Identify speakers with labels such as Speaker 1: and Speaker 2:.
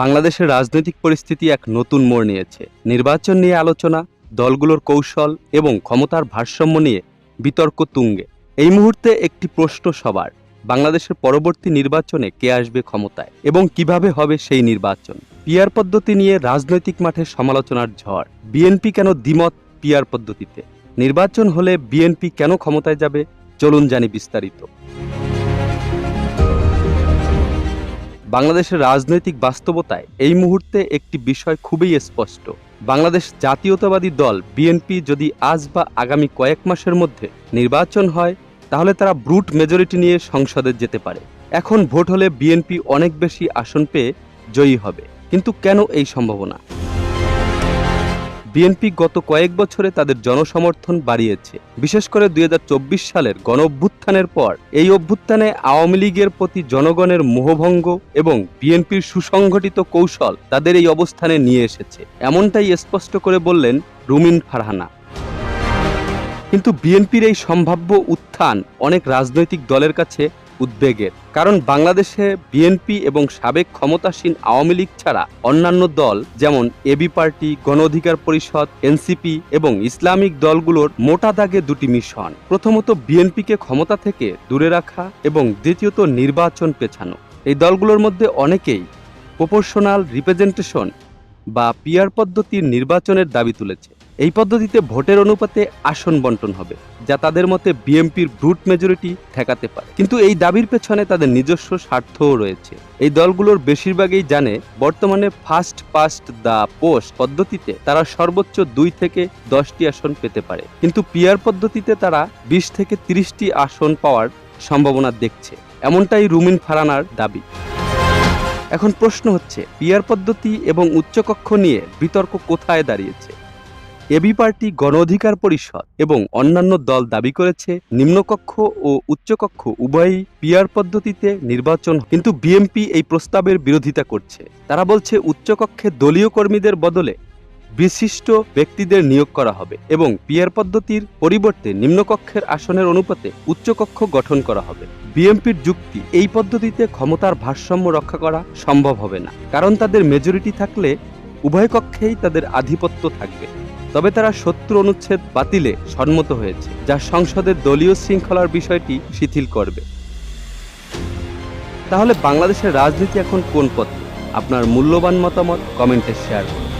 Speaker 1: বাংলাদেশের রাজনৈতিক পরিস্থিতি এক নতুন মোড় নিয়েছে। নির্বাচন নিয়ে আলোচনা, দলগুলোর কৌশল এবং ক্ষমতার ভারসাম্য নিয়ে বিতর্ক তুঙ্গে। এই মুহূর্তে একটি প্রশ্ন সবার, বাংলাদেশের পরবর্তী নির্বাচনে কে আসবে ক্ষমতায় এবং কীভাবে হবে সেই নির্বাচন? পিয়ার পদ্ধতি নিয়ে রাজনৈতিক মাঠে সমালোচনার ঝড়। বিএনপি কেন দ্বিমত পিয়ার পদ্ধতিতে? নির্বাচন হলে বিএনপি কেন ক্ষমতায় যাবে? চলুন জানি বিস্তারিত। বাংলাদেশের রাজনৈতিক বাস্তবতায় এই মুহূর্তে একটি বিষয় খুবই স্পষ্ট। বাংলাদেশ জাতীয়তাবাদী দল বিএনপি যদি আজ বা আগামী কয়েক মাসের মধ্যে নির্বাচন হয়, তাহলে তারা ব্রুট মেজরিটি নিয়ে সংসদে যেতে পারে। এখন ভোট হলে বিএনপি অনেক বেশি আসন পেয়ে জয়ী হবে। কিন্তু কেন এই সম্ভাবনা? বিএনপি গত কয়েক বছরে তাদের জনসমর্থন বাড়িয়েছে। বিশেষ করে দুই হাজার চব্বিশ সালের গণ অভ্যুত্থানের পর এই অভ্যুত্থানে আওয়ামী লীগের প্রতি জনগণের মোহভঙ্গ এবং বিএনপির সুসংগঠিত কৌশল তাদের এই অবস্থানে নিয়ে এসেছে। এমনটাই স্পষ্ট করে বললেন রুমিন ফারহানা। কিন্তু বিএনপির এই সম্ভাব্য উত্থান অনেক রাজনৈতিক দলের কাছে উদ্বেগের। কারণ বাংলাদেশে বিএনপি এবং সাবেক ক্ষমতাসীন আওয়ামী লীগ ছাড়া অন্যান্য দল যেমন এবি পার্টি গণ অধিকার পরিষদ, এনসিপি এবং ইসলামিক দলগুলোর মোটা দাগে দুটি মিশন। প্রথমত বিএনপিকে ক্ষমতা থেকে দূরে রাখা এবং দ্বিতীয়ত নির্বাচন পেছানো। এই দলগুলোর মধ্যে অনেকেই প্রপোর্শনাল রিপ্রেজেন্টেশন বা পিয়ার পদ্ধতির নির্বাচনের দাবি তুলেছে। এই পদ্ধতিতে ভোটের অনুপাতে আসন বন্টন হবে, যা তাদের মতে বিএনপির ব্রুট মেজরিটি ঠেকাতে পারে। কিন্তু এই দাবির পেছনে তাদের নিজস্ব স্বার্থও রয়েছে। এই দলগুলোর বেশিরভাগই জানে, বর্তমানে ফার্স্ট পাস্ট দ্য পোস্ট পদ্ধতিতে তারা সর্বোচ্চ দুই থেকে দশটি আসন পেতে পারে। কিন্তু পিয়ার পদ্ধতিতে তারা বিশ থেকে তিরিশটি আসন পাওয়ার সম্ভাবনা দেখছে, এমনটাই রুমিন ফারানার দাবি। এখন প্রশ্ন হচ্ছে, পিয়ার পদ্ধতি এবং উচ্চকক্ষ নিয়ে বিতর্ক কোথায় দাঁড়িয়েছে? এবি পার্টি গণ অধিকার পরিষদ এবং অন্যান্য দল দাবি করেছে, নিম্নকক্ষ ও উচ্চকক্ষ উভয়ই পিয়ার পদ্ধতিতে নির্বাচন, কিন্তু বিএমপি এই প্রস্তাবের বিরোধিতা করছে। তারা বলছে, উচ্চকক্ষে দলীয় কর্মীদের বদলে বিশিষ্ট ব্যক্তিদের নিয়োগ করা হবে এবং পিয়ার পদ্ধতির পরিবর্তে নিম্নকক্ষের আসনের অনুপাতে উচ্চকক্ষ গঠন করা হবে। বিএমপির যুক্তি, এই পদ্ধতিতে ক্ষমতার ভারসাম্য রক্ষা করা সম্ভব হবে না, কারণ তাদের মেজরিটি থাকলে উভয় কক্ষেই তাদের আধিপত্য থাকবে। তবে তারা শত্রু অনুচ্ছেদ বাতিলে সম্মত হয়েছে, যা সংসদের দলীয় শৃঙ্খলার বিষয়টি শিথিল করবে। তাহলে বাংলাদেশের রাজনীতি এখন কোন পথে? আপনার মূল্যবান মতামত কমেন্টে শেয়ার করুন।